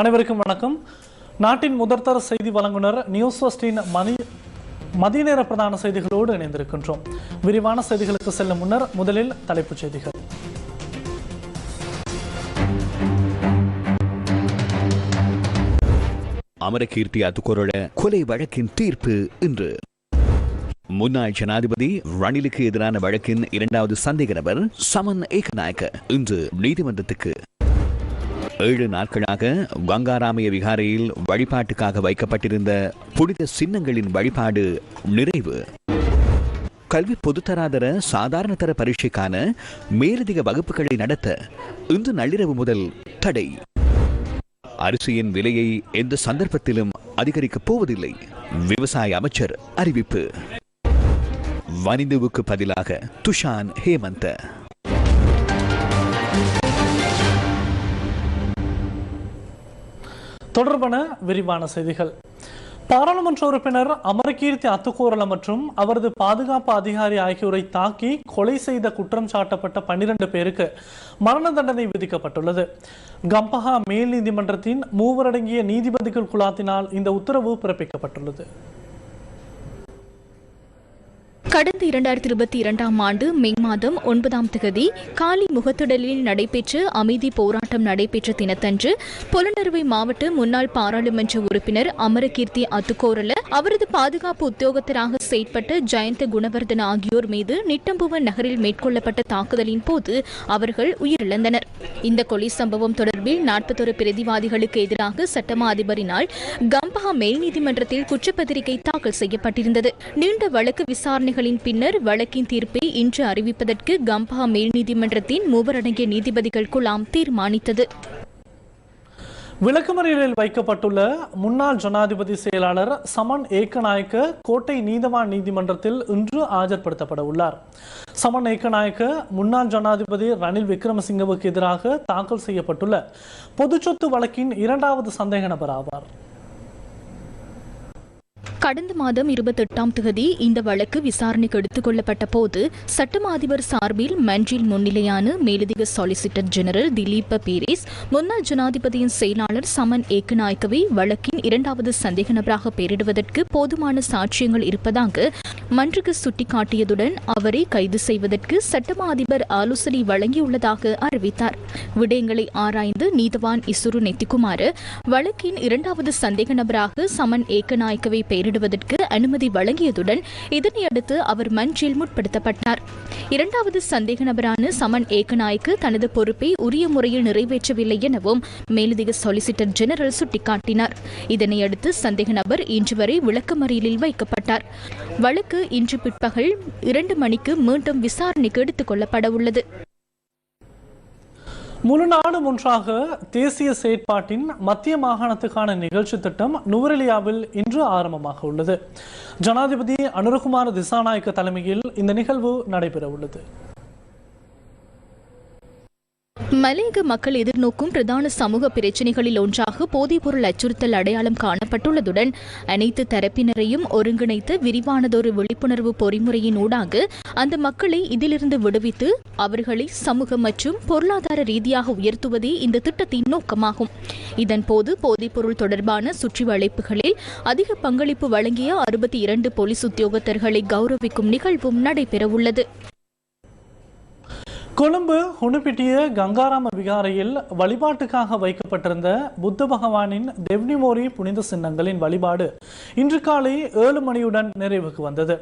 அனைவருக்கும் வணக்கம். நாட்டின் முதற்தர செய்தி வழங்குனர் நியூஸ் ஃபஸ்டின் மணி மதிய நேர பிரதான செய்திகளோடு இணைந்திருக்கின்றோம். விரிவான செய்திகளுக்கு செல்லும் முன்னர் முதலில் தலைப்புச் செய்திகள். அமரகீர்த்தி அத்துக்கொரள கொலை வழக்கின் தீர்ப்பு இன்று. முன்னாள் ஜனாதிபதி ரணிலுக்கு எதிரான வழக்கின் இரண்டாவது சந்தேக நபர் சமன் ஏகநாயக்க இன்று நீதிமன்றத்துக்கு ஏழு நாட்களாக கங்காராமய விகாரையில் வழிபாட்டுக்காக வைக்கப்பட்டிருந்த புனித சின்னங்களின் வழிபாடு நிறைவு. கல்வி பொதுத்தராதர சாதாரண தர பரீட்சைக்கான மேலதிக வகுப்புகளை நடத்த இன்று நள்ளிரவு முதல் தடை. அரிசியின் விலையை எந்த சந்தர்ப்பத்திலும் அதிகரிக்கப் போவதில்லை விவசாய அமைச்சர் அறிவிப்பு. வனிந்துவுக்கு பதிலாக துஷான் ஹேமந்த. தொடர்பான விரிவான செய்திகள். பாராளுமன்ற உறுப்பினர் அமரகீர்த்தி அத்துக்கோரல மற்றும் அவரது பாதுகாப்பு அதிகாரி ஆகியோரை தாக்கி கொலை செய்த குற்றம் சாட்டப்பட்ட பன்னிரண்டு பேருக்கு மரண தண்டனை விதிக்கப்பட்டுள்ளது. கம்பஹா மேல் நீதிமன்றத்தின் மூவரடங்கிய நீதிபதிகள் குழாத்தினால் இந்த உத்தரவு பிறப்பிக்கப்பட்டுள்ளது. கடந்த இரண்டாயிரத்தி இருபத்தி இரண்டாம் ஆண்டு மே மாதம் ஒன்பதாம் தேதி காலி முகத்திடலில் நடைபெற்ற அமைதி போராட்டம் நடைபெற்ற தினத்தன்று புலனறுவை மாவட்ட முன்னாள் பாராளுமன்ற உறுப்பினர் அமரகீர்த்தி அத்துக்கோரல அவரது பாதுகாப்பு உத்தியோகத்தராக செயற்பட்ட ஜெயந்த குணவர்தன ஆகியோர் மீது நிட்டம்புவன் நகரில் மேற்கொள்ளப்பட்ட தாக்குதலின் போது அவர்கள் உயிரிழந்தனர். இந்த கொலை சம்பவம் தொடர்பில் நாற்பத்தொரு பிரதிவாதிகளுக்கு எதிராக சட்டமா அதிபரினால் கம்பஹா மேல்நீதிமன்றத்தில் குற்றப்பத்திரிகை தாக்கல் செய்யப்பட்டிருந்தது. நீண்ட வழக்கு விசாரணைகளின் பின்னர் வழக்கின் தீர்ப்பை இன்று அறிவிப்பதற்கு கம்பா மேல் நீதிமன்றத்தின் மூவரடங்கிய நீதிபதிகள் குழாம் தீர்மானித்தது. விளக்குமறியலில் வைக்கப்பட்டுள்ள முன்னாள் ஜனாதிபதி செயலாளர் சமன் ஏக்கநாயக்க கோட்டை நீதவான் நீதிமன்றத்தில் இன்று ஆஜர்படுத்தப்பட உள்ளார். சமன் ஏக்கநாயக்க முன்னாள் ஜனாதிபதி ரணில் விக்ரமசிங்கவுக்கு எதிராக தாக்கல் செய்யப்பட்டுள்ள பொதுச்சொத்து வழக்கின் இரண்டாவது சந்தேக நபர் ஆவார். கடந்த மாதம் இருபத்தெட்டாம் தேதி இந்த வழக்கு விசாரணைக்கு எடுத்துக் கொள்ளப்பட்ட போது சட்டமாதிபர் சார்பில் மன்றில் முன்னிலையான மேலதிக சாலிசிட்டர் ஜெனரல் திலீப பீரிஸ் முன்னாள் ஜனாதிபதியின் செயலாளர் சமன் ஏக்கநாயக்கவை வழக்கின் இரண்டாவது சந்தேக நபராக பெயரிடுவதற்கு போதுமான சாட்சியங்கள் இருப்பதாக மன்றுக்கு சுட்டிக்காட்டியதுடன் அவரை கைது செய்வதற்கு சட்டமா அதிபர் ஆலோசனை வழங்கியுள்ளதாக அறிவித்தார். விடயங்களை ஆராய்ந்து நீதவான் இசுரு நெத்திக்குமாறு வழக்கின் இரண்டாவது சந்தேக நபராக சமன் ஏக்கநாயக்கவை பெயரிடுவதற்கு அனுமதி வழங்கியதுடன் இதனையடுத்து அவர் மஞ்சில் முற்படுத்தப்பட்டார். இரண்டாவது சந்தேக நபரான சமன் ஏக்கநாயக்கு தனது பொறுப்பை உரிய முறையில் நிறைவேற்றவில்லை எனவும் மேலதிக சொலிசிட்டர் ஜெனரல் சுட்டிக்காட்டினார். இதனையடுத்து சந்தேக நபர் இன்று வரை விளக்கமறியலில் வைக்கப்பட்டார். வழக்கு இன்று பிற்பகல் இரண்டு மணிக்கு மீண்டும் விசாரணைக்கு எடுத்துக் கொள்ளப்பட உள்ளது முழு நாடு ஒன்றாக தேசிய செயற்பாட்டின் மத்திய மாகாணத்துக்கான நிகழ்ச்சி திட்டம் நுவரெலியாவில் இன்று ஆரம்பமாக உள்ளது. ஜனாதிபதி அனுரகுமார் திசாநாயக்க தலைமையில் இந்த நிகழ்வு நடைபெற உள்ளது. மலையக மக்கள் எதிர்நோக்கும் பிரதான சமூக பிரச்சினைகளில் ஒன்றாக போதைப்பொருள் அச்சுறுத்தல் அடையாளம் காணப்பட்டுள்ளதுடன் அனைத்து தரப்பினரையும் ஒருங்கிணைத்து விரிவானதொரு விழிப்புணர்வு பொறிமுறையின் ஊடாக அந்த மக்களை இதிலிருந்து விடுவித்து அவர்களை சமூக மற்றும் பொருளாதார ரீதியாக உயர்த்துவதே இந்த திட்டத்தின் நோக்கமாகும். இதன்போது போதைப்பொருள் தொடர்பான சுற்றி வளைப்புகளில் அதிக பங்களிப்பு வழங்கிய அறுபத்தி இரண்டு போலீஸ் உத்தியோகத்தர்களை கௌரவிக்கும் நிகழ்வும் நடைபெறவுள்ளது. கொழும்பு ஹுனுபிட்டிய கங்காராம விகாரையில் வழிபாட்டுக்காக வைக்கப்பட்டிருந்த புத்த பகவானின் தெவ்னிமோரி புனித சின்னங்களின் வழிபாடு இன்று காலை ஏழு மணியுடன் நிறைவுக்கு வந்தது.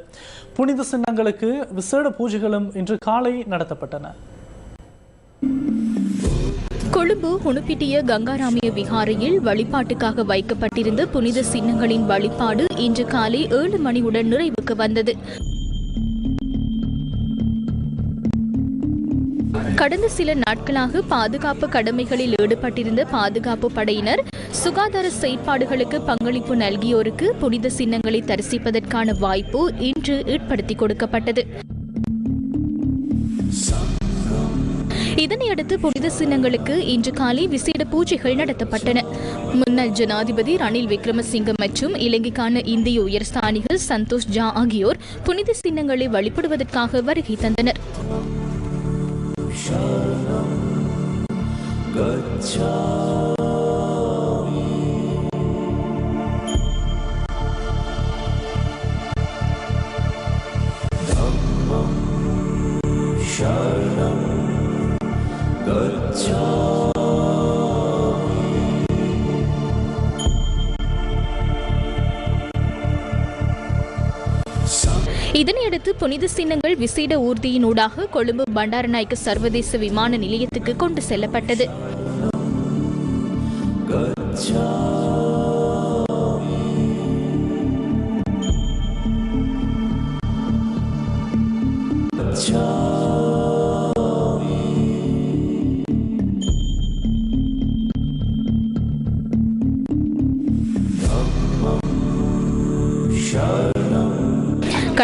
புனித சின்னங்களுக்கு விசேட பூஜைகளும் இன்று காலை நடத்தப்பட்டன. கொழும்பு உணுப்பிட்டிய கங்காராமிய விகாரையில் வழிபாட்டுக்காக வைக்கப்பட்டிருந்த புனித சின்னங்களின் வழிபாடு இன்று காலை ஏழு மணியுடன் நிறைவுக்கு வந்தது. கடந்த சில நாட்களாக பாதுகாப்பு கடமைகளில் ஈடுபட்டிருந்த பாதுகாப்பு படையினர் சுகாதார செயற்பாடுகளுக்கு பங்களிப்பு நல்கியோருக்கு புனித சின்னங்களை தரிசிப்பதற்கான வாய்ப்பு இன்று ஏற்படுத்தி கொடுக்கப்பட்டது. இதனையடுத்து புனித சின்னங்களுக்கு இன்று காலை விசேட பூஜைகள் நடத்தப்பட்டன. முன்னாள் ஜனாதிபதி ரணில் விக்ரமசிங்க மற்றும் இலங்கைக்கான இந்திய உயர்ஸ்தானிகள் சந்தோஷ் ஜா ஆகியோர் புனித சின்னங்களை வழிபடுவதற்காக வருகை தந்தனர். good job. இதனையடுத்து புனித சின்னங்கள் விசேட ஊர்தியினூடாக கொழும்பு பண்டாரநாயக்க சர்வதேச விமான நிலையத்துக்கு கொண்டு செல்லப்பட்டது.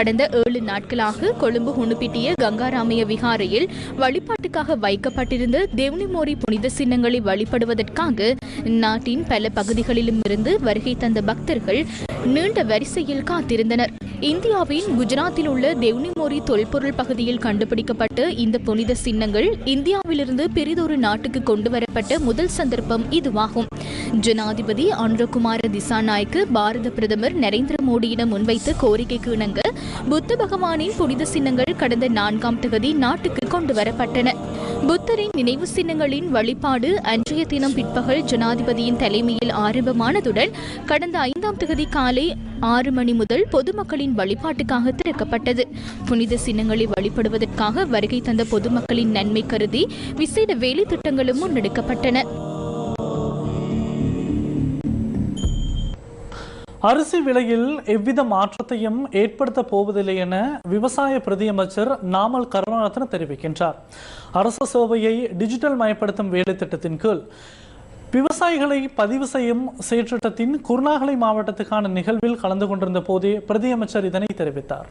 கடந்த ஏழு நாட்களாக கொழும்பு ஹுணுப்பிட்டிய கங்காராமய விகாரையில் வழிபாட்டுக்காக வைக்கப்பட்டிருந்த தேவனிமோரி புனித சின்னங்களை வழிபடுவதற்காக நாட்டின் பல பகுதிகளிலும் இருந்து வருகை தந்த பக்தர்கள் நீண்ட வரிசையில் காத்திருந்தனர். இந்தியாவின் குஜராத்தில் உள்ள தேவ்னிமோரி தொல்பொருள் பகுதியில் கண்டுபிடிக்கப்பட்ட இந்த புனித சின்னங்கள் இந்தியாவிலிருந்து பெரிதொரு நாட்டுக்கு கொண்டு வரப்பட்ட முதல் சந்தர்ப்பம் இதுவாகும். ஜனாதிபதி அனுரகுமார திசாநாய்க்கு பாரத பிரதமர் நரேந்திர மோடியிடம் முன்வைத்த கோரிக்கைக்கு இணங்க புத்த பகவானின் புனித சின்னங்கள் கடந்த நான்காம் தகுதி நாட்டுக்கு கொண்டு வரப்பட்டன புத்தரின் நினைவு சின்னங்களின் வழிபாடு அன்றைய தினம் பிற்பகல் ஜனாதிபதியின் தலைமையில் ஆரம்பமானதுடன் கடந்த ஐந்தாம் தேதி காலை ஆறு மணி முதல் பொதுமக்களின் வழிபாட்டுக்காக திறக்கப்பட்டது. புனித சின்னங்களை வழிபடுவதற்காக வருகை தந்த பொதுமக்களின் நன்மை கருதி விசேட வேலை திட்டங்களும் முன்னெடுக்கப்பட்டன. அரிசி விலையில் எவ்வித மாற்றத்தையும் ஏற்படுத்த போவதில்லை என விவசாய பிரதியமைச்சர் நாமல் கருணாரத்ன தெரிவிக்கின்றார். அரசு சேவையை டிஜிட்டல் மயப்படுத்தும் வேலை திட்டத்தின் கீழ் விவசாயிகளை பதிவு செய்யும் செயற்றிட்டத்தின் குருநாகலை மாவட்டத்துக்கான நிகழ்வில் கலந்து கொண்டிருந்த போதே பிரதியமைச்சர் இதனை தெரிவித்தார்.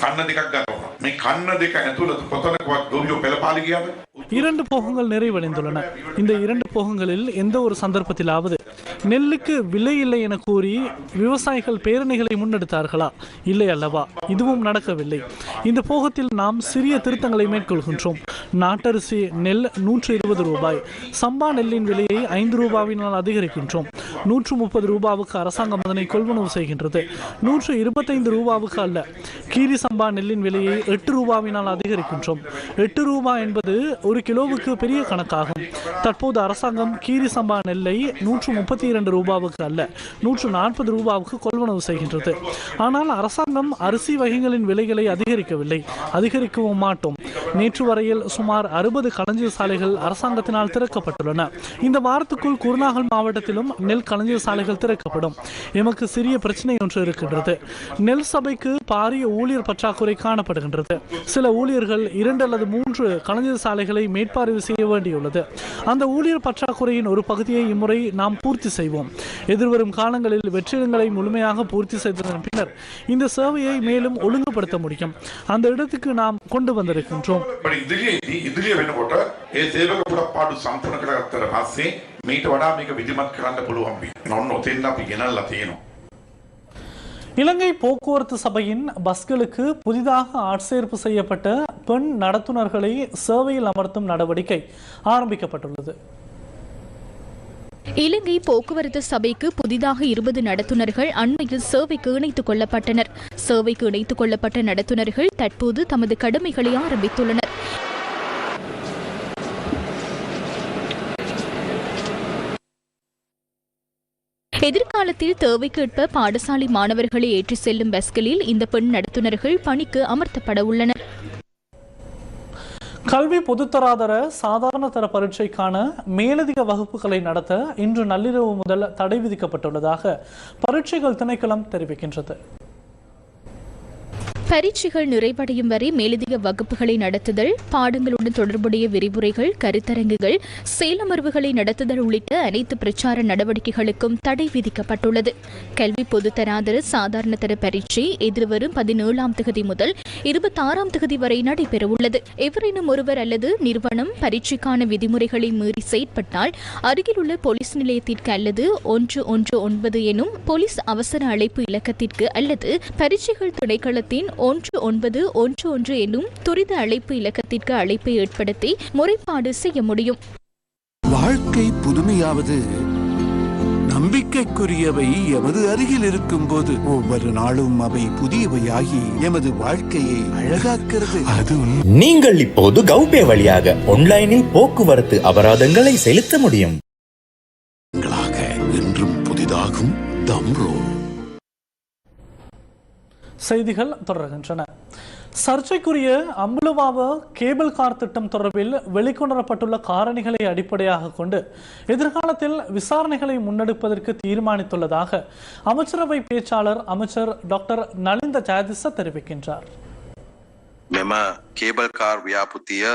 කන්න දෙකක් ගන්නවා. මේ කන්න දෙක ඇතුළත කොතනකවත් ගොවියෝ පෙළපාලි ගියාද? இரண்டு போகங்கள் நிறைவடைந்துள்ளன இந்த இரண்டு போகங்களில் எந்த ஒரு சந்தர்ப்பத்திலாவது நெல்லுக்கு விலை இல்லை என கூறி விவசாயிகள் பேரணிகளை முன்னெடுத்தார்களா இல்லை அல்லவா இதுவும் நடக்கவில்லை இந்த போகத்தில் நாம் சிறிய திருத்தங்களை மேற்கொள்கின்றோம் நாட்டரிசி நெல் நூற்று இருபது ரூபாய் சம்பா நெல்லின் விலையை ஐந்து ரூபாவினால் அதிகரிக்கின்றோம் நூற்று முப்பது ரூபாவுக்கு அரசாங்கம் அதனை கொள்வனவு செய்கின்றது நூற்று இருபத்தைந்து ரூபாவுக்கு அல்ல கீரி சம்பா நெல்லின் விலையை எட்டு ரூபாவினால் அதிகரிக்கின்றோம். எட்டு ரூபாய் என்பது ஒரு கிலோவுக்கு பெரிய கணக்காகும். தற்போது அரசாங்கம் கீரி சம்பா நெல்லை நூற்று முப்பத்தி இரண்டு ரூபாவுக்கு அல்ல நூற்று நாற்பது ரூபாவுக்கு கொள்வனவு செய்கின்றது. ஆனால் அரசாங்கம் அரிசி வகைகளின் விலைகளை அதிகரிக்கவில்லை அதிகரிக்கவும் மாட்டோம். நேற்று வரையில் சுமார் அறுபது களஞ்சிய சாலைகள் அரசாங்கத்தினால் திறக்கப்பட்டுள்ளன. இந்த வாரத்துக்குள் குருநாகல் மாவட்டத்திலும் நெல் களஞ்சிய சாலைகள் திறக்கப்படும். எமக்கு சிறிய பிரச்சனை ஒன்று இருக்கின்றது. நெல் சபைக்கு பாரிய ஊழியர் பற்றாக்குறை காணப்படுகின்றது. சில ஊழியர்கள் இரண்டு அல்லது மூன்று கலைஞர் சாலைகளை மேற்பார்வை செய்ய வேண்டியுள்ளது. அந்த ஊழியர் பற்றாக்குறையின் ஒரு பகுதியை இம்முறை நாம் பூர்த்தி செய்வோம். எதிர்வரும் காலங்களில் வெற்றிடங்களை முழுமையாக பூர்த்தி செய்ததன் பின்னர் இந்த சேவையை மேலும் ஒழுங்குபடுத்த முடியும். அந்த இடத்துக்கு நாம் கொண்டு வந்திருக்கின்றோம். ಸಂಪೂರ್ಣ ಕಡೆ ಆಗ್ತಾರೆ ಹಾಸಿ ಮೀಟ್ ವಡ ಈಗ ವಿಧಿಮತ್ ಕಡಂತ ಬುಲು ಹಂಪಿ இலங்கை போக்குவரத்து சபையின் பஸ்களுக்கு புதிதாக ஆட்சேர்ப்பு செய்யப்பட்ட பெண் நடத்துனர்களை சேவையில் அமர்த்தும் நடவடிக்கை ஆரம்பிக்கப்பட்டுள்ளது. இலங்கை போக்குவரத்து சபைக்கு புதிதாக இருபது நடத்துனர்கள் அண்மையில் சேவைக்கு இணைத்துக் கொள்ளப்பட்டனர். சேவைக்கு இணைத்துக் கொள்ளப்பட்ட நடத்துனர்கள் தற்போது தமது கடமைகளை ஆரம்பித்துள்ளனர். எதிர்காலத்தில் தேவைக்கேற்ப பாடசாலை மாணவர்களை ஏற்றிச் செல்லும் பஸ்களில் இந்த பெண் நடத்துனர்கள் பணிக்கு அமர்த்தப்பட உள்ளனர். கல்வி பொதுத்தராதர சாதாரண தர பரீட்சைக்கான மேலதிக வகுப்புகளை நடத்த இன்று நள்ளிரவு முதல் தடை விதிக்கப்பட்டுள்ளதாக பரீட்சைகள் திணைக்களம் தெரிவிக்கின்றது. பரீட்சைகள் நிறைவடையும் வரை மேலதிக வகுப்புகளை நடத்துதல் பாடங்களுடன் தொடர்புடைய விரிவுரைகள் கருத்தரங்குகள் செயலமர்வுகளை நடத்துதல் உள்ளிட்ட அனைத்து பிரச்சார நடவடிக்கைகளுக்கும் தடை விதிக்கப்பட்டுள்ளது. கல்வி பொதுத்தராதர சாதாரண தர பரீட்சை எதிர்வரும் பதினேழாம் தேதி முதல் இருபத்தாறாம் தேதி வரை நடைபெறவுள்ளது. எவரேனும் ஒருவர் அல்லது நிறுவனம் பரீட்சைக்கான விதிமுறைகளை மீறி செயற்பட்டால் அருகிலுள்ள போலீஸ் நிலையத்திற்கு அல்லது ஒன்று ஒன்று ஒன்பது எனும் போலீஸ் அவசர அழைப்பு இலக்கத்திற்கு அல்லது பரீட்சைகள் திணைக்களத்தின் ஒன்று ஒன்பது ஒன்று ஒன்று எனும் துரித அழைப்பு இலக்கத்திற்கு அழைப்பை ஏற்படுத்தி முறைப்பாடு செய்ய முடியும். வாழ்க்கை புதுமையாவது நம்பிக்கைக்குரியவை எமது அருகில் இருக்கும்போது ஒவ்வொரு நாளும் அவை புதியவையாகி எமது வாழ்க்கையை அழகாக்கிறது. அது. நீங்கள் இப்போது கௌபே வழியாக ஆன்லைனில் போக்குவரத்து அபராதங்களை செலுத்த முடியும். என்றும் புதிதாகும் தம்ரோ. செய்திகள் தொடர்கின்றன சர்ச்சைக்குரிய அம்புலவாவ கேபிள் கார் திட்டம் தொடர்பில் வெளிக்கொணரப்பட்டுள்ள காரணிகளை அடிப்படையாக கொண்டு எதிர்காலத்தில் விசாரணைகளை முன்னெடுப்பதற்கு தீர்மானித்துள்ளதாக அமைச்சரவை பேச்சாளர் அமைச்சர் டாக்டர் நலிந்த ஜாதிச தெரிவிக்கின்றார் මෙම කේබල් කාර් ව්‍යාපෘතිය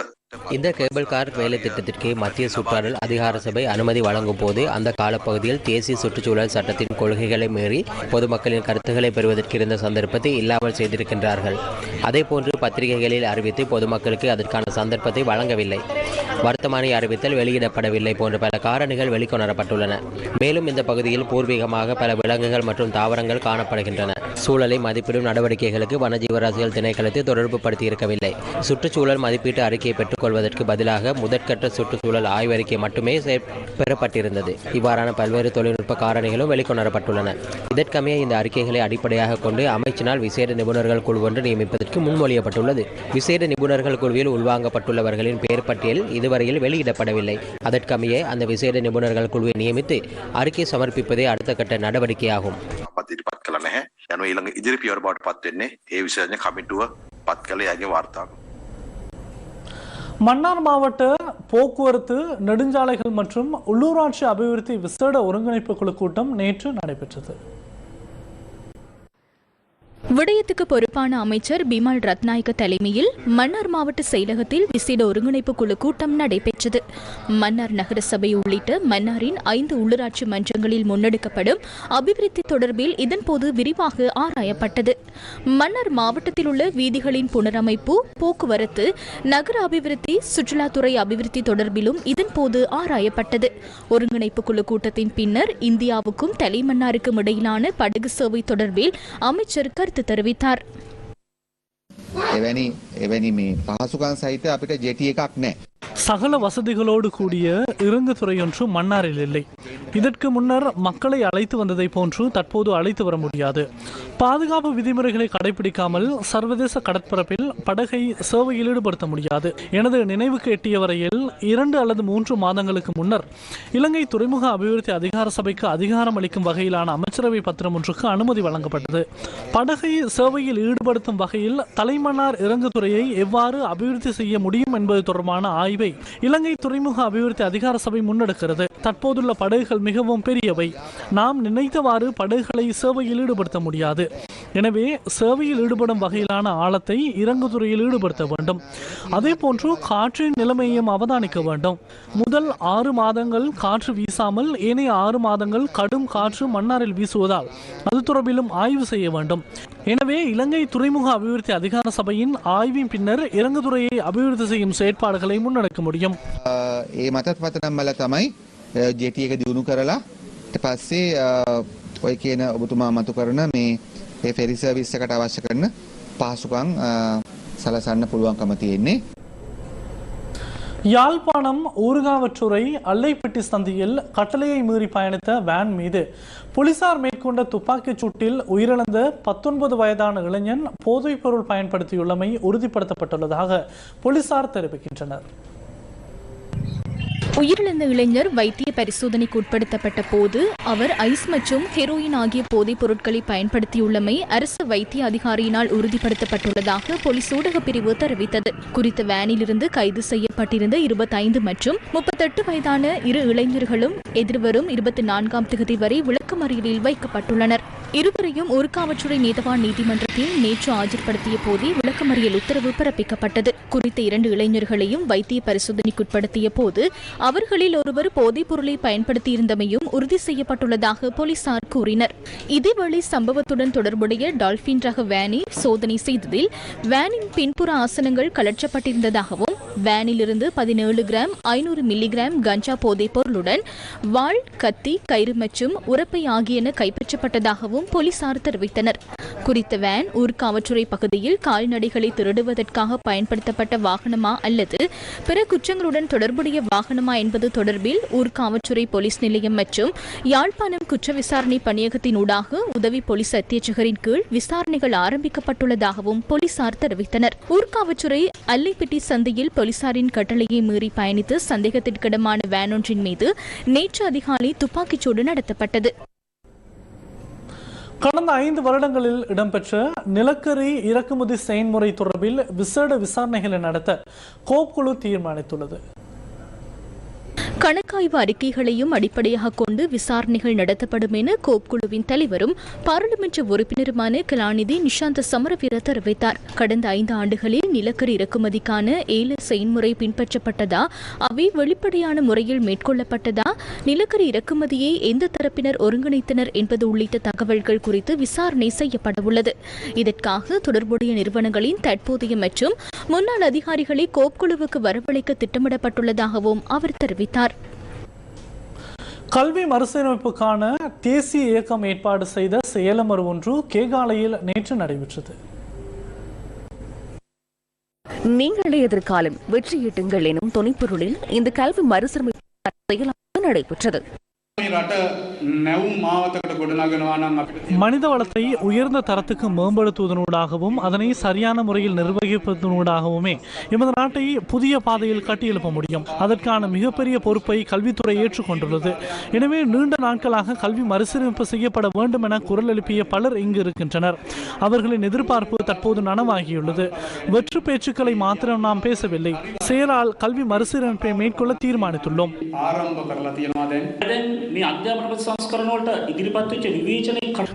இந்த கேபிள் கார் வேலை திட்டத்திற்கு மத்திய சுற்றாடல் அதிகார சபை அனுமதி வழங்கும் போது அந்த காலப்பகுதியில் தேசிய சுற்றுச்சூழல் சட்டத்தின் கொள்கைகளை மீறி பொதுமக்களின் கருத்துக்களை பெறுவதற்கு இருந்த சந்தர்ப்பத்தை இல்லாமல் செய்திருக்கின்றார்கள். அதேபோன்று பத்திரிகைகளில் அறிவித்து பொதுமக்களுக்கு அதற்கான சந்தர்ப்பத்தை வழங்கவில்லை. வர்த்தமானி அறிவித்தல் வெளியிடப்படவில்லை போன்ற பல காரணிகள் வெளிக்கொணரப்பட்டுள்ளன. மேலும் இந்த பகுதியில் பூர்வீகமாக பல விலங்குகள் மற்றும் தாவரங்கள் காணப்படுகின்றன. சூழலை மதிப்பிடும் நடவடிக்கைகளுக்கு வனஜீவராசிகள் திணைக்களத்தை தொடர்பு படுத்தியிருக்கவில்லை சுற்றுச்சூழல் மதிப்பீட்டு அறிக்கையை பெற்றுக்கொள்வதற்கு பதிலாக முதற்கட்ட சுற்றுச்சூழல் ஆய்வறிக்கை மட்டுமே செ- பெறப்பட்டிருந்தது. இவ்வாறான பல்வேறு தொழில்நுட்ப காரணிகளும் வெளிக்கொணரப்பட்டுள்ளன. இதற்கமைய இந்த அறிக்கைகளை அடிப்படையாக கொண்டு அமைச்சினால் விசேட நிபுணர்கள் குழு ஒன்று நியமிப்பதற்கு முன்மொழியப்பட்டுள்ளது. விசேட நிபுணர்கள் குழுவில் உள்வாங்கப்பட்டுள்ளவர்களின் பெயர் பட்டியல் இதுவரையில் வெளியிடப்படவில்லை. அதற்கமைய அந்த விசேட நிபுணர்கள் குழுவை நியமித்து அறிக்கை சமர்ப்பிப்பதே அடுத்த கட்ட நடவடிக்கையாகும். மன்னார் மாவட்ட போக்குவரத்து நெடுஞ்சாலைகள் மற்றும் உள்ளூராட்சி அபிவிருத்தி விசேட ஒருங்கிணைப்பு குழு கூட்டம் நேற்று நடைபெற்றது. விடயத்துக்கு பொறுப்பான அமைச்சர் பிமல் ரத்நாயக்க தலைமையில் மன்னார் மாவட்ட செயலகத்தில் விசேட ஒருங்கிணைப்பு குழு கூட்டம் நடைபெற்றது. மன்னார் நகர சபை உள்ளிட்ட மன்னாரின் ஐந்து உள்ளூராட்சி மன்றங்களில் முன்னெடுக்கப்படும் அபிவிருத்தி தொடர்பில் இதன்போது விரிவாக ஆராயப்பட்டது. மன்னார் மாவட்டத்தில் உள்ள வீதிகளின் புனரமைப்பு போக்குவரத்து நகர அபிவிருத்தி சுற்றுலாத்துறை அபிவிருத்தி தொடர்பிலும் இதன்போது ஆராயப்பட்டது ஒருங்கிணைப்பு குழு கூட்டத்தின் பின்னர் இந்தியாவுக்கும் தலைமன்னாருக்கும் இடையிலான படகு சேவை தொடர்பில் அமைச்சர் கருத்து தெரிவித்தார் එවැනි එවැනි මේ පහසුකන් සහිත අපිට ජෙටි එකක් නෑ. சகல வசதிகளோடு கூடிய இறங்குதுறை ஒன்று மன்னாரில் இல்லை இதற்கு முன்னர் மக்களை அழைத்து வந்ததை போன்று தற்போது அழைத்து வர முடியாது பாதுகாப்பு விதிமுறைகளை கடைபிடிக்காமல் சர்வதேச கடற்பரப்பில் படகை சேவையில் ஈடுபடுத்த முடியாது. எனது நினைவுக்கு எட்டிய வரையில் இரண்டு அல்லது மூன்று மாதங்களுக்கு முன்னர் இலங்கை துறைமுக அபிவிருத்தி அதிகார சபைக்கு அதிகாரம் அளிக்கும் வகையிலான அமைச்சரவை பத்திரம் ஒன்றுக்கு அனுமதி வழங்கப்பட்டது. படகை சேவையில் ஈடுபடுத்தும் வகையில் தலைமன்னார் இறங்குதுறையை எவ்வாறு அபிவிருத்தி செய்ய முடியும் என்பது தொடர்பான ஆய்வை இலங்கை துறைமுக அபிவிருத்தி அதிகார சபை முன்னெடுக்கிறது. தற்போதுள்ள படகுகள் மிகவும் பெரியவை. நாம் நினைத்தவாறு படகுகளை சேவையில் ஈடுபடுத்த முடியாது. எனவே சேவையில் ஈடுபடும் வகையிலான ஆழத்தை இறங்குதுறையில் ஈடுபடுத்த வேண்டும் அதே போன்று காற்றின் நிலைமையையும் அவதானிக்க வேண்டும் முதல் ஆறு மாதங்கள் காற்று வீசாமல் ஏனைய ஆறு மாதங்கள் கடும் காற்று மன்னாரில் வீசுவதால் அது தொடர்பிலும் ஆய்வு செய்ய வேண்டும் எனவே இலங்கை துறைமுக அபிவிருத்தி அதிகார சபையின் ஆய்வின் பின்னர் இறங்குதுறையை அபிவிருத்தி செய்யும் செயற்பாடுகளை முன்னெடுக்க முடியும் ඒ මතත් පතනම් මල තමයි ජෙටි එක දියුණු කරලා ඊට පස්සේ අ, ඔය කියන ඔබතුමා මතු කරන මේ ඒ ෆෙරි සර්විස් එකට අවශ්‍ය කරන පහසුකම් අ, සලසන්න පුළුවන්කම තියෙන්නේ. யாழ்ப்பாணம் ஊர்காவற்றுறை அல்லைப்பட்டி சந்தியில் கட்டளையை மீறி பயணித்த வேன் மீது போலீசார் மேற்கொண்ட துப்பாக்கிச் சூட்டில் உயிரிழந்த பத்தொன்பது வயதான இளைஞன் போதைப் பொருள் பயன்படுத்தியுள்ளமை உறுதிப்படுத்தப்பட்டுள்ளதாக போலீசார் தெரிவிக்கின்றனர் உயிரிழந்த இளைஞர் வைத்திய பரிசோதனைக்கு உட்படுத்தப்பட்ட போது அவர் ஐஸ் மற்றும் ஹெரோயின் ஆகிய போதைப் பொருட்களை பயன்படுத்தியுள்ளமை அரசு வைத்திய அதிகாரியினால் உறுதிப்படுத்தப்பட்டுள்ளதாக போலீஸ் ஊடகப் பிரிவு தெரிவித்தது. குறித்த வேனிலிருந்து கைது செய்யப்பட்டிருந்த இருபத்தைந்து மற்றும் முப்பத்தெட்டு வயதான இரு இளைஞர்களும் எதிர்வரும் இருபத்தி நான்காம் தேதி வரை விளக்கமறியலில் வைக்கப்பட்டுள்ளனர். இருவரையும் ஊர்காவற்றுறை நீதவான் நீதிமன்றத்தில் நேற்று ஆஜர்படுத்திய போதே விளக்கமறியல் உத்தரவு பிறப்பிக்கப்பட்டது. குறித்த இரண்டு இளைஞர்களையும் வைத்திய பரிசோதனைக்குட்படுத்திய போது அவர்களில் ஒருவர் போதைப் பொருளை பயன்படுத்தியிருந்தமையும் உறுதி செய்யப்பட்டுள்ளதாக போலீசார் கூறினர். இதேவேளை சம்பவத்துடன் தொடர்புடைய டால்பின் ரக வேனை சோதனை செய்ததில் வேனின் பின்புற ஆசனங்கள் கலற்றப்பட்டிருந்ததாகவும் வேனிலிருந்து பதினேழு கிராம் ஐநூறு மில்லிகிராம் கஞ்சா போதைப் பொருளுடன் வாள் கத்தி கயிறு மற்றும் உரப்பை ஆகியன கைப்பற்றப்பட்டதாகவும் போலீசார் தெரிவித்தனர். குறித்த வேன் ஊர்காவற்றுறை பகுதியில் கால்நடைகளை திருடுவதற்காக பயன்படுத்தப்பட்ட வாகனமா அல்லது பிற குற்றங்களுடன் தொடர்புடைய வாகனமா என்பது தொடர்பில் ஊர்காவற்றுறை போலீஸ் நிலையம் மற்றும் யாழ்ப்பாணம் குற்ற விசாரணை பணியகத்தினூடாக உதவி போலீஸ் அத்தியட்சகரின் கீழ் விசாரணைகள் ஆரம்பிக்கப்பட்டுள்ளதாகவும் போலீசார் தெரிவித்தனர். ஊர்காவற்றுறை அல்லைப்பட்டி சந்தையில் போலீசாரின் கட்டளையை மீறி பயணித்து சந்தேகத்திற்கிடமான வேன் ஒன்றின் மீது நேற்று அதிகாலை துப்பாக்கிச்சூடு நடத்தப்பட்டது. கடந்த ஐந்து வருடங்களில் இடம்பெற்ற நிலக்கரி இறக்குமதி செயல்முறை தொடர்பில் விசேட விசாரணைகளை நடத்த கோப்குழு தீர்மானித்துள்ளது. கணக்காய்வு அறிக்கைகளையும் அடிப்படையாக கொண்டு விசாரணைகள் நடத்தப்படும் என கோப் குழுவின் தலைவரும் பாராளுமன்ற உறுப்பினருமான கலாநிதி நிஷாந்த சமரவீர தெரிவித்தார். கடந்த ஐந்து ஆண்டுகளில் நிலக்கரி இறக்குமதிக்கான ஏல செயல்முறை பின்பற்றப்பட்டதா? அவை வெளிப்படையான முறையில் மேற்கொள்ளப்பட்டதா? நிலக்கரி இறக்குமதியை எந்த தரப்பினர் ஒருங்கிணைத்தனர் என்பது உள்ளிட்ட தகவல்கள் குறித்து விசாரணை செய்யப்படவுள்ளது இதற்காக தொடர்புடைய நிறுவனங்களின் தற்போதைய மற்றும் முன்னாள் அதிகாரிகளை கோப் குழுவுக்கு வரவழைக்க திட்டமிடப்பட்டுள்ளதாகவும் அவர் தெரிவித்தார். கல்வி மறுசீரமைப்புக்கான தேசிய இயக்கம் ஏற்பாடு செய்த செயலமர் ஒன்று கேகாலையில் நேற்று நடைபெற்றது. நீங்களே எதிர்காலம் வெற்றியீட்டுங்கள் எனும் துணைப்பொருளில் இந்த கல்வி மறுசீரமைப்பு செயலாக நடைபெற்றது. மனித வளத்தை உயர்ந்த தரத்துக்கு மேம்படுத்துவதனூடாகவும் அதனை சரியான முறையில் நிர்வகிப்பதனூடாகவுமே எமது நாட்டை புதிய பாதையில் கட்டியெழுப்ப முடியும் அதற்கான மிகப்பெரிய பொறுப்பை கல்வித்துறை ஏற்றுக்கொண்டுள்ளது எனவே நீண்ட நாட்களாக கல்வி மறுசீரமைப்பு செய்யப்பட வேண்டும் என குரல் எழுப்பிய பலர் இங்கு இருக்கின்றனர் அவர்களின் எதிர்பார்ப்பு தற்போது நனவாகியுள்ளது வெற்று பேச்சுக்களை மாத்திரம் நாம் பேசவில்லை செயலால் கல்வி மறுசீரமைப்பை மேற்கொள்ள தீர்மானித்துள்ளோம்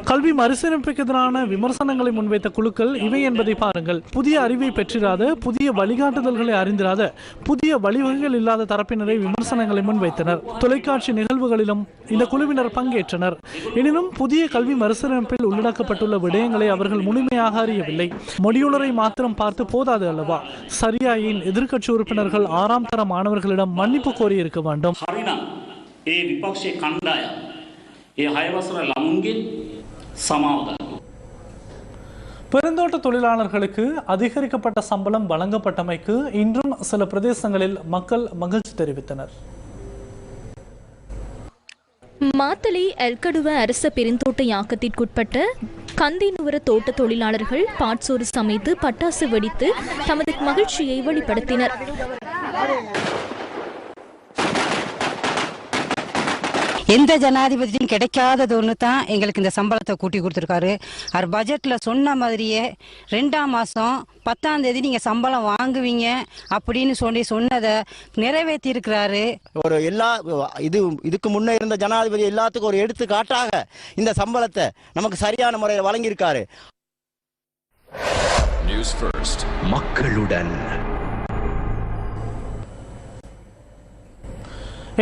கல்வி மறுசீரமைப்புக்கு விமர்சனங்களை முன்வைத்த குழுக்கள் இவை என்பதை பாருங்கள். புதிய அறிவை பெற்றிராத புதிய வழிகாட்டுதல்களை அறிந்திராத புதிய வழிவகைகள் இல்லாத தரப்பினரை விமர்சனங்களை முன்வைத்தனர். தொலைக்காட்சி நிகழ்வுகளிலும் இந்த குழுவினர் பங்கேற்றனர். எனினும் புதிய கல்வி மறுசீரமைப்பில் உள்ளடக்கப்பட்டுள்ள விடயங்களை அவர்கள் முழுமையாக அறியவில்லை. மொழியுணரை மாத்திரம் பார்த்து போதாது அல்லவா? சரியாயின் எதிர்க்கட்சி உறுப்பினர்கள் ஆறாம் தர மாணவர்களிடம் மன்னிப்பு கோரியிருக்க வேண்டும். ඒ විපක්ෂය කණ්ඩාය ඒ හයවසර ළමුන්ගේ සමාවදන්න. பெருந்தோட்ட தொழிலாளர்களுக்கு அதிகரிக்கப்பட்ட சம்பளம் வழங்கப்பட்டமைக்கு இன்றும் சில பிரதேசங்களில் மக்கள் மகிழ்ச்சி தெரிவித்தனர் மாத்தளை எல்கடுவ அரச பெருந்தோட்ட யாக்கத்திற்குட்பட்ட கந்தினுவர தோட்ட தொழிலாளர்கள் பாட்சோறு சமைத்து பட்டாசு வெடித்து தமது மகிழ்ச்சியை வெளிப்படுத்தினர் எந்த ஜனாதிபதியும் கிடைக்காதது ஒன்று தான் எங்களுக்கு இந்த சம்பளத்தை கூட்டி கொடுத்துருக்காரு. அவர் பட்ஜெட்டில் சொன்ன மாதிரியே ரெண்டாம் மாதம் பத்தாம் தேதி நீங்கள் சம்பளம் வாங்குவீங்க அப்படின்னு சொல்லி சொன்னதை நிறைவேற்றி இருக்கிறாரு ஒரு எல்லா இது இதுக்கு முன்னே இருந்த ஜனாதிபதி எல்லாத்துக்கும் ஒரு எடுத்துக்காட்டாக இந்த சம்பளத்தை நமக்கு சரியான முறையில் வழங்கியிருக்காரு. நியூஸ்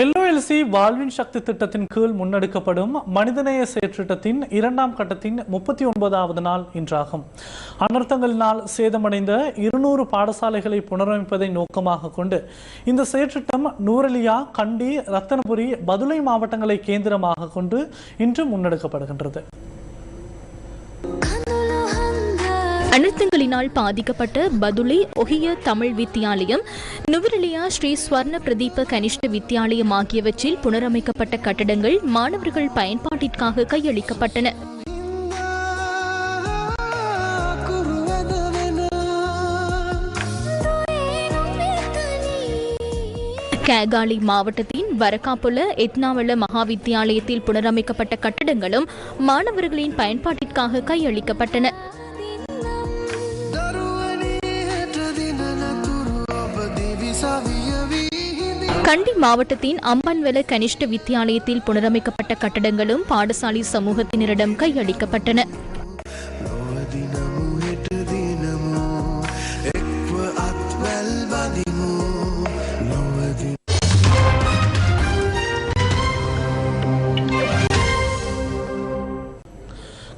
எல்ஓஎல்சி வாழ்வின் சக்தி திட்டத்தின் கீழ் முன்னெடுக்கப்படும் மனிதநேய செயற்றிட்டத்தின் இரண்டாம் கட்டத்தின் முப்பத்தி ஒன்பதாவது நாள் இன்றாகும். அனர்த்தங்களினால் சேதமடைந்த இருநூறு பாடசாலைகளை புனரமைப்பதை நோக்கமாக கொண்டு இந்த செயற்றிட்டம் நூரலியா கண்டி ரத்தனபுரி பதுளை மாவட்டங்களை கேந்திரமாக கொண்டு இன்று முன்னெடுக்கப்படுகின்றது. அனர்த்தங்களினால் பாதிக்கப்பட்ட பதுளை ஒஹிய தமிழ் வித்தியாலயம் நுவரலியா ஸ்ரீ ஸ்வர்ண பிரதீப கனிஷ்ட வித்தியாலயம் ஆகியவற்றில் புனரமைக்கப்பட்ட கட்டடங்கள் மாணவர்கள் பயன்பாட்டிற்காக கையளிக்கப்பட்டன. கேகாலி மாவட்டத்தின் வரக்காப்புல எத்னாவள மகாவித்தியாலயத்தில் புனரமைக்கப்பட்ட கட்டடங்களும் மாணவர்களின் பயன்பாட்டிற்காக கையளிக்கப்பட்டன. கண்டி மாவட்டத்தின் அம்பன்வெல கனிஷ்ட வித்தியாலயத்தில் புனரமைக்கப்பட்ட கட்டடங்களும் பாடசாலை சமூகத்தினரிடம் கையளிக்கப்பட்டன.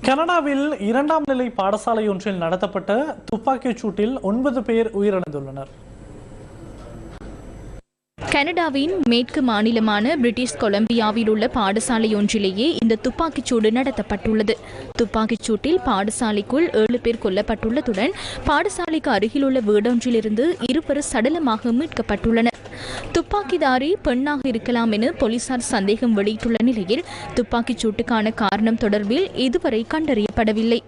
கனடாவில் இரண்டாம் நிலை பாடசாலை ஒன்றில் நடத்தப்பட்ட துப்பாக்கிச் சூட்டில் ஒன்பது பேர் உயிரிழந்துள்ளனர். கனடாவின் மேற்கு மாநிலமான பிரிட்டிஷ் கொலம்பியாவில் உள்ள பாடசாலை ஒன்றிலேயே இந்த துப்பாக்கிச்சூடு நடத்தப்பட்டுள்ளது. துப்பாக்கிச் சூட்டில் பாடசாலைக்குள் ஏழு பேர் கொல்லப்பட்டுள்ளதுடன் பாடசாலைக்கு அருகிலுள்ள வீடொன்றிலிருந்து இருவர் சடலமாக மீட்கப்பட்டுள்ளனர். துப்பாக்கிதாரி பெண்ணாக இருக்கலாம் என போலீசார் சந்தேகம் வெளியிட்டுள்ள நிலையில் துப்பாக்கிச் சூட்டுக்கான காரணம் தொடர்பில் இதுவரை கண்டறியப்படவில்லை.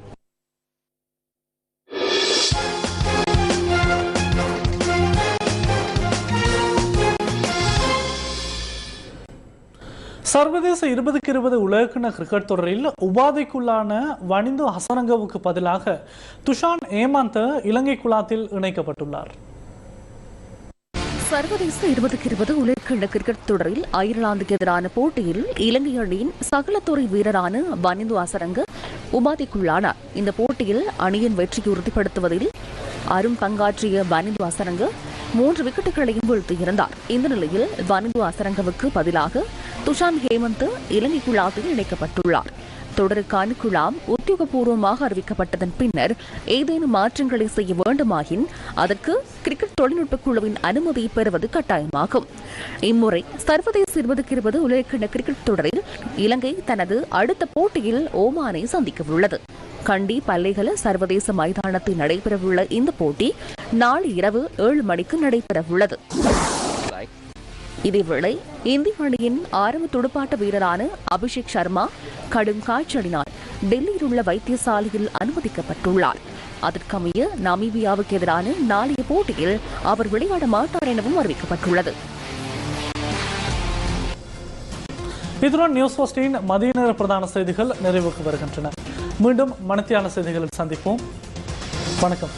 சர்வதேச இருபதுக்கு இருபது உலகக்கிண கிரிக்கெட் தொடரில் உபாதைக்குள்ளான வனிந்து ஹசனங்கவுக்கு பதிலாக துஷான் ஏமாந்த இலங்கை குழாத்தில் இணைக்கப்பட்டுள்ளார். சர்வதேச இருபதுக்கு இருபது உலகக்கிண கிரிக்கெட் தொடரில் அயர்லாந்துக்கு எதிரான போட்டியில் இலங்கை அணியின் சகலத்துறை வீரரான வனிந்து அசரங்க உபாதைக்குள்ளானார். இந்த போட்டியில் அணியின் வெற்றியை உறுதிப்படுத்துவதில் அரும் பங்காற்றிய வனிந்து அசரங்க மூன்று விக்கெட்டுகளையும் வீழ்த்தியிருந்தார். இந்த நிலையில் வனிந்து அசரங்கவுக்கு பதிலாக துஷான் ஹேமந்த் இலங்கை குழாத்தில் இணைக்கப்பட்டுள்ளார். தொடருக்கான குழாம் உத்தியோகபூர்வமாக அறிவிக்கப்பட்டதன் பின்னர் ஏதேனும் மாற்றங்களை செய்ய வேண்டுமாயின் அதற்கு கிரிக்கெட் தொழில்நுட்ப குழுவின் அனுமதி பெறுவது கட்டாயமாகும். இம்முறை சர்வதேச இருபதுக்கு இருபது உலகக்கிண கிரிக்கெட் தொடரில் இலங்கை தனது அடுத்த போட்டியில் ஓமானை சந்திக்கவுள்ளது. கண்டி பல்லைகல சர்வதேச மைதானத்தில் நடைபெறவுள்ள இந்த போட்டி நாளை இரவு ஏழு மணிக்கு நடைபெறவுள்ளது. இதேவேளை இந்திய அணியின் ஆரம்ப துடுப்பாட்ட வீரரான அபிஷேக் சர்மா கடும் காய்ச்சலினால் டெல்லியில் உள்ள வைத்தியசாலையில் அனுமதிக்கப்பட்டுள்ளார். அதற்கமைய நமீபியாவுக்கு எதிரான நாளைய போட்டியில் அவர் விளையாட மாட்டார் எனவும் அறிவிக்கப்பட்டுள்ளது. இதுடன் நியூஸ் போஸ்டின் மதிய நேர பிரதான செய்திகள் நிறைவுக்கு வருகின்றன. மீண்டும் மனத்தியான செய்திகளில் சந்திப்போம். வணக்கம்.